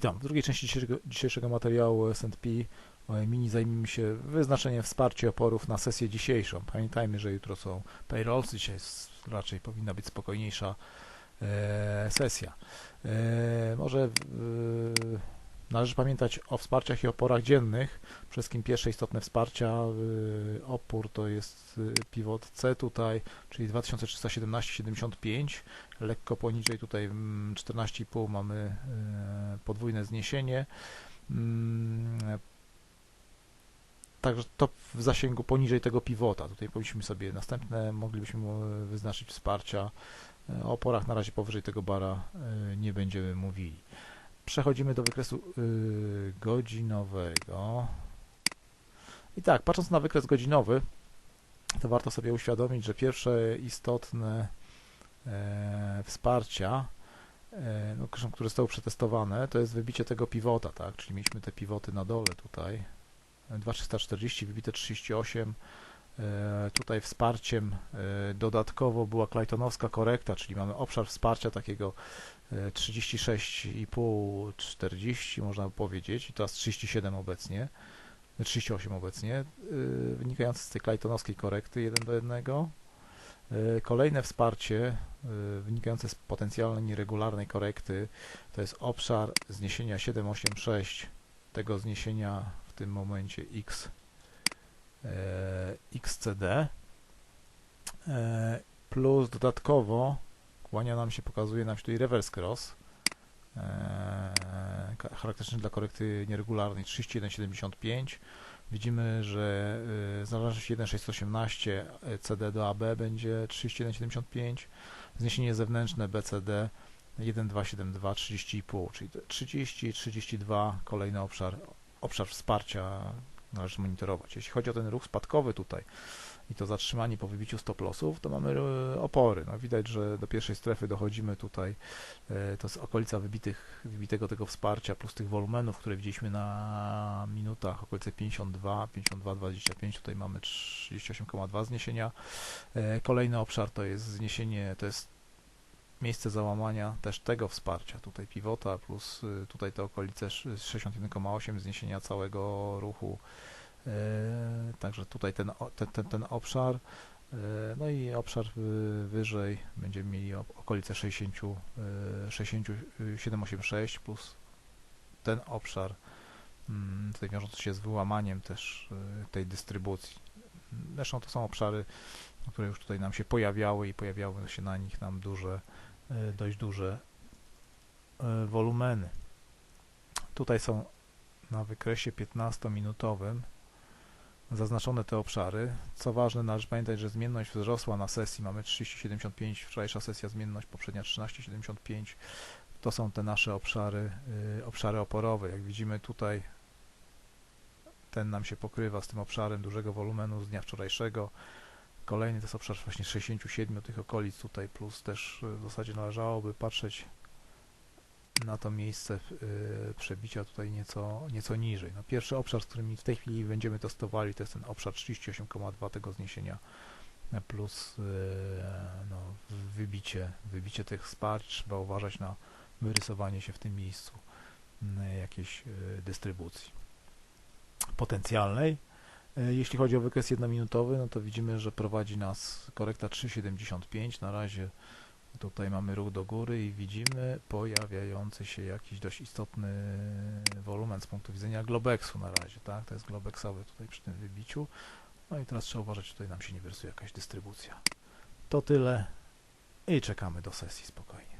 Witam. W drugiej części dzisiejszego, materiału S&P Mini zajmijmy się wyznaczeniem wsparcia oporów na sesję dzisiejszą. Pamiętajmy, że jutro są payrolls, dzisiaj raczej powinna być spokojniejsza e, sesja. E, może e, należy pamiętać o wsparciach i oporach dziennych. Przede wszystkim pierwsze istotne wsparcia, e, opór to jest e, pivot C tutaj, czyli 2317,75, lekko poniżej tutaj mm, 14,5 mamy e, podwójne zniesienie. Mm, Także to w zasięgu poniżej tego pivota. Tutaj powinniśmy sobie następne, moglibyśmy wyznaczyć wsparcia. O oporach na razie powyżej tego bara nie będziemy mówili. Przechodzimy do wykresu y, godzinowego. I tak, patrząc na wykres godzinowy, to warto sobie uświadomić, że pierwsze istotne e, wsparcia, e, no, które zostały przetestowane, to jest wybicie tego pivota, tak? Czyli mieliśmy te pivoty na dole tutaj, 2340, wybite 38. E, Tutaj wsparciem e, dodatkowo była Claytonowska korekta, czyli mamy obszar wsparcia takiego e, 36,5, 40 można powiedzieć i teraz 37 obecnie, 38 obecnie, e, wynikające z tej Claytonowskiej korekty 1 do 1. E, Kolejne wsparcie e, wynikające z potencjalnej nieregularnej korekty to jest obszar zniesienia 786 tego zniesienia w tym momencie X e, XCD e, plus dodatkowo kłania nam się, pokazuje nam się tutaj reverse cross. E, charakterystyczny dla korekty nieregularnej 31,75 widzimy, że e, zależność 1,618 e, CD do AB będzie 31,75 zniesienie zewnętrzne BCD 1,272 30,5 czyli to 30 32 kolejny obszar obszar wsparcia należy monitorować. Jeśli chodzi o ten ruch spadkowy tutaj i to zatrzymanie po wybiciu stop lossów, to mamy e, opory. No, widać, że do pierwszej strefy dochodzimy tutaj, e, to jest okolica wybitych, wybitego tego wsparcia plus tych wolumenów, które widzieliśmy na minutach, okolice 52, 52, 25, tutaj mamy 38,2 zniesienia. E, Kolejny obszar to jest zniesienie, to jest miejsce załamania też tego wsparcia, tutaj pivota plus y, tutaj te okolice sz- 61,8 zniesienia całego ruchu, e, także tutaj ten, ten, ten, ten obszar, e, no i obszar y, wyżej będziemy mieli okolice 60, e, 67,86 plus ten obszar mm, tutaj wiążący się z wyłamaniem też y, tej dystrybucji. Zresztą to są obszary, które już tutaj nam się pojawiały i pojawiały się na nich nam duże dość duże e, wolumeny. Tutaj są na wykresie 15-minutowym zaznaczone te obszary. Co ważne, należy pamiętać, że zmienność wzrosła na sesji. Mamy 30,75, wczorajsza sesja zmienność, poprzednia 13,75. To są te nasze obszary, y, obszary oporowe. Jak widzimy tutaj ten nam się pokrywa z tym obszarem dużego wolumenu z dnia wczorajszego. Kolejny to jest obszar właśnie 67 tych okolic tutaj, plus też y, w zasadzie należałoby patrzeć na to miejsce y, przebicia tutaj nieco, nieco niżej. No, pierwszy obszar, z którym w tej chwili będziemy testowali, to jest ten obszar 38,2 tego zniesienia e, plus y, no, wybicie, wybicie tych wsparć. Trzeba uważać na wyrysowanie się w tym miejscu jakiejś dystrybucji potencjalnej. E, Jeśli chodzi o wykres jednominutowy, no to widzimy, że prowadzi nas korekta 3,75. Na razie tutaj mamy ruch do góry i widzimy pojawiający się jakiś dość istotny wolumen z punktu widzenia Globexu na razie, tak? To jest Globexowy tutaj przy tym wybiciu. No i teraz trzeba uważać, tutaj nam się nie wyrysuje jakaś dystrybucja. To tyle i czekamy do sesji spokojnie.